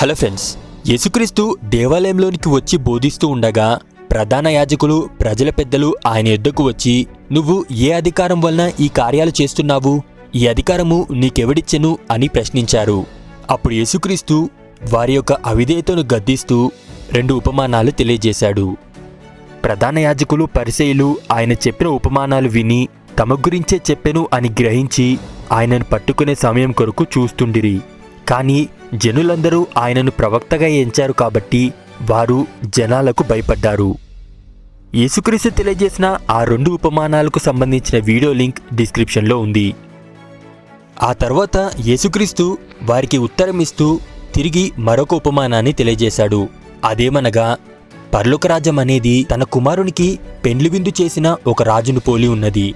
Hello friends యేసుక్రీస్తు దేవాలయంలోనికి వచ్చి బోధిస్తూ ఉండగా ప్రధాన యాజకులు ప్రజల పెద్దలు ఆయన యుద్ధకు వచ్చి నువ్వు ఏ అధికారం వలన ఈ కార్యాలు చేస్తున్నావు? ఈ అధికారము నీకెవడిచ్చెను? అని ప్రశ్నించారు. అప్పుడు యేసుక్రీస్తు వారి యొక్క అవిధేయతను గద్దిస్తూ రెండు ఉపమానాలు తెలియజేశాడు. ప్రధాన యాజకులు పరిసయులు ఆయన చెప్పిన ఉపమానాలు విని తమ గురించే చెప్పెను అని గ్రహించి ఆయనను పట్టుకునే సమయం కొరకు చూస్తుండిరి. కానీ జనులందరూ ఆయనను ప్రవక్తగా ఎంచారు కాబట్టి వారు జనాలకు భయపడ్డారు. యేసుక్రీస్తు తెలియజేసిన ఆ రెండు ఉపమానాలకు సంబంధించిన వీడియో లింక్ డిస్క్రిప్షన్లో ఉంది. ఆ తర్వాత యేసుక్రీస్తు వారికి ఉత్తరమిస్తూ తిరిగి మరొక ఉపమానాన్ని తెలియజేశాడు. అదేమనగా పర్లోకరాజ్యం అనేది తన కుమారునికి పెండ్లి విందు చేసిన ఒక రాజును పోలి ఉన్నది.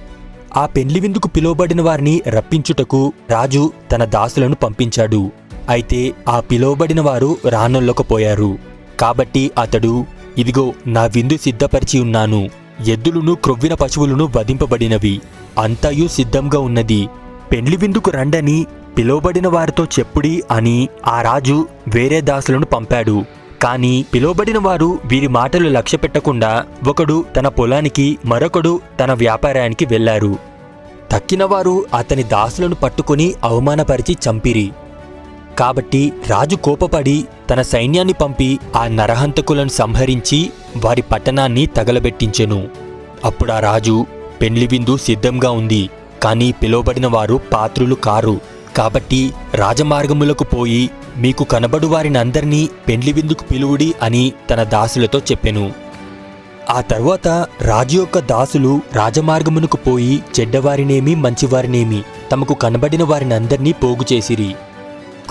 ఆ పెండ్లి విందుకు పిలువబడిన వారిని రప్పించుటకు రాజు తన దాసులను పంపించాడు. అయితే ఆ పిలువబడిన వారు రానొల్లకపోయారు కాబట్టి అతడు ఇదిగో నా విందు సిద్ధపరిచి ఉన్నాను. ఎద్దులును క్రొవ్విన పశువులను వధింపబడినవి. అంతయు సిద్ధంగా ఉన్నది. పెండ్లి విందుకు రండని పిలువబడిన వారితో చెప్పుడి అని ఆ రాజు వేరే దాసులను పంపాడు. కాని పిలువబడిన వారు వీరి మాటలు లక్ష్య పెట్టకుండా ఒకడు తన పొలానికి మరొకడు తన వ్యాపారానికి వెళ్ళారు తక్కినవారు అతని దాసులను పట్టుకుని అవమానపరిచి చంపిరి. కాబట్టి రాజు కోపపడి తన సైన్యాన్ని పంపి ఆ నరహంతకులను సంహరించి వారి పట్టణాన్ని తగలబెట్టించెను. అప్పుడా రాజు పెండ్లి విందు సిద్ధంగా ఉంది. కానీ పిలువబడిన వారు పాత్రులు కారు. కాబట్టి రాజమార్గములకు పోయి మీకు కనబడు వారిని అందరినీ పెండ్లి విందుకు పిలువుడి అని తన దాసులతో చెప్పెను. ఆ తర్వాత రాజు యొక్క దాసులు రాజమార్గమునకు పోయి చెడ్డవారినేమి మంచివారినేమి తమకు కనబడిన వారిని అందరినీ పోగు చేసిరి.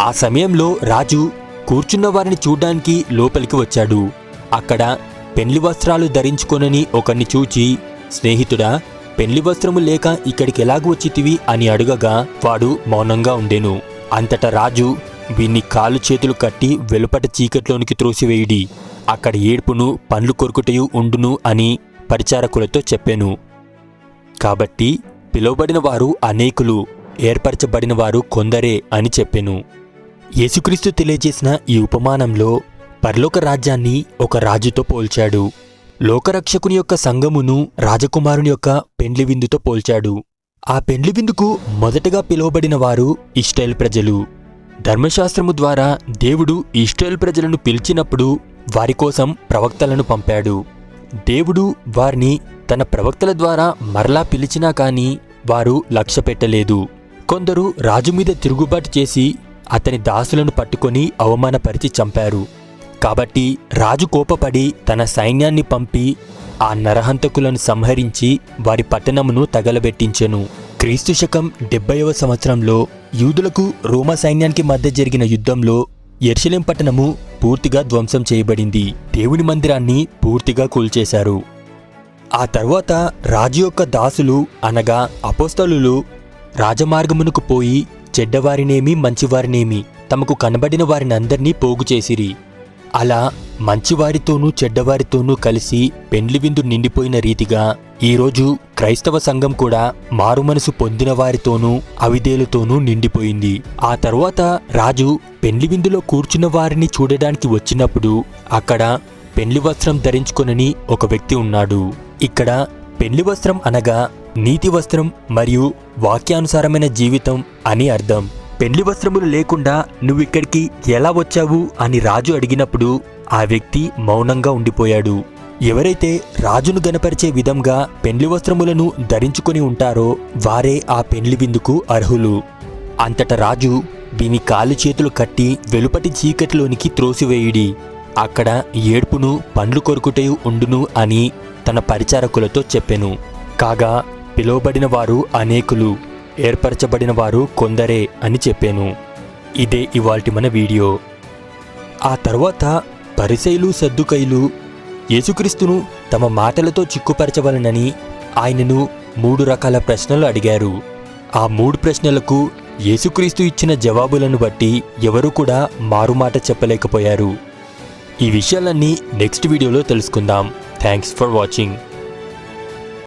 ఆ సమయంలో రాజు కూర్చున్న వారిని చూడ్డానికి లోపలికి వచ్చాడు. అక్కడ పెండ్లి వస్త్రాలు ధరించుకొనని ఒకరిని చూచి స్నేహితుడా పెండ్లి వస్త్రము లేక ఇక్కడికి ఎలాగ వచ్చితివి? అని అడుగగా వాడు మౌనంగా ఉండెను. అంతటా రాజు వీన్ని కాలు చేతులు కట్టి వెలుపట చీకట్లోనికి త్రోసివేయుడి. అక్కడ ఏడ్పును పండ్లు కొరుకుటయు ఉండును అని పరిచారకులతో చెప్పాను. కాబట్టి పిలువబడిన వారు అనేకులు ఏర్పరచబడిన వారు కొందరే అని చెప్పాను. యేసుక్రీస్తు తెలియజేసిన ఈ ఉపమానంలో పర్లోక రాజ్యాన్ని ఒక రాజుతో పోల్చాడు. లోకరక్షకుని యొక్క సంఘమును రాజకుమారుని యొక్క పెండ్లి విందుతో పోల్చాడు. ఆ పెండ్లి విందుకు మొదటగా పిలువబడిన వారు ఇస్రాయేల్ ప్రజలు. ధర్మశాస్త్రము ద్వారా దేవుడు ఇస్రాయేల్ ప్రజలను పిలిచినప్పుడు వారి కోసం ప్రవక్తలను పంపాడు. దేవుడు వారిని తన ప్రవక్తల ద్వారా మరలా పిలిచినా కాని వారు లక్ష్య పెట్టలేదు కొందరు రాజు మీద తిరుగుబాటు చేసి అతని దాసులను పట్టుకొని అవమానపరిచి చంపారు. కాబట్టి రాజు కోపపడి తన సైన్యాన్ని పంపి ఆ నరహంతకులను సంహరించి వారి పట్టణమును తగలబెట్టించెను. క్రీస్తు శకం డెబ్బైవ సంవత్సరంలో యూదులకు రోమా సైన్యానికి మధ్య జరిగిన యుద్ధంలో ఎర్షలేం పట్టణము పూర్తిగా ధ్వంసం చేయబడింది. దేవుని మందిరాన్ని పూర్తిగా కూల్చేశారు. ఆ తర్వాత రాజు యొక్క దాసులు అనగా అపోస్తలులు రాజమార్గమునకు పోయి చెడ్డవారినేమి మంచివారినేమి తమకు కనబడిన వారినందరినీ పోగు చేసిరి. అలా మంచివారితోనూ చెడ్డవారితోనూ కలిసి పెండ్లి విందు నిండిపోయిన రీతిగా ఈరోజు క్రైస్తవ సంఘం కూడా మారుమనసు పొందిన వారితోనూ అవిదేలతోనూ నిండిపోయింది. ఆ తర్వాత రాజు పెండ్లి విందులో కూర్చున్న వారిని చూడడానికి వచ్చినప్పుడు అక్కడ పెండ్లి వస్త్రం ధరించుకొనని ఒక వ్యక్తి ఉన్నాడు. ఇక్కడ పెండ్లి వస్త్రం అనగా నీతి వస్త్రం మరియు వాక్యానుసారమైన జీవితం అని అర్థం. పెండ్లి వస్త్రములు లేకుండా నువ్విక్కడికి ఎలా వచ్చావు అని రాజు అడిగినప్పుడు ఆ వ్యక్తి మౌనంగా ఉండిపోయాడు. ఎవరైతే రాజును గనపరిచే విధంగా పెండ్లి వస్త్రములను ధరించుకొని ఉంటారో వారే ఆ పెండ్లి విందుకు అర్హులు. అంతట రాజు దీని కాలు చేతులు కట్టి వెలుపటి చీకటిలోనికి త్రోసివేయుడి. అక్కడ ఏడ్పును పండ్లు కొరుకుటయు ఉండును అని తన పరిచారకులతో చెప్పెను. కాగా పిలువబడిన వారు అనేకులు ఏర్పరచబడిన వారు కొందరే అని చెప్పాను. ఇదే ఇవాల్టి మన వీడియో. ఆ తర్వాత పరిసైలు సర్దుకైలు యేసుక్రీస్తును తమ మాటలతో చిక్కుపరచవలనని ఆయనను మూడు రకాల ప్రశ్నలు అడిగారు. ఆ మూడు ప్రశ్నలకు యేసుక్రీస్తు ఇచ్చిన జవాబులను బట్టి ఎవరూ కూడా మారుమాట చెప్పలేకపోయారు. ఈ విషయాలన్నీ నెక్స్ట్ వీడియోలో తెలుసుకుందాం. Thanks for watching.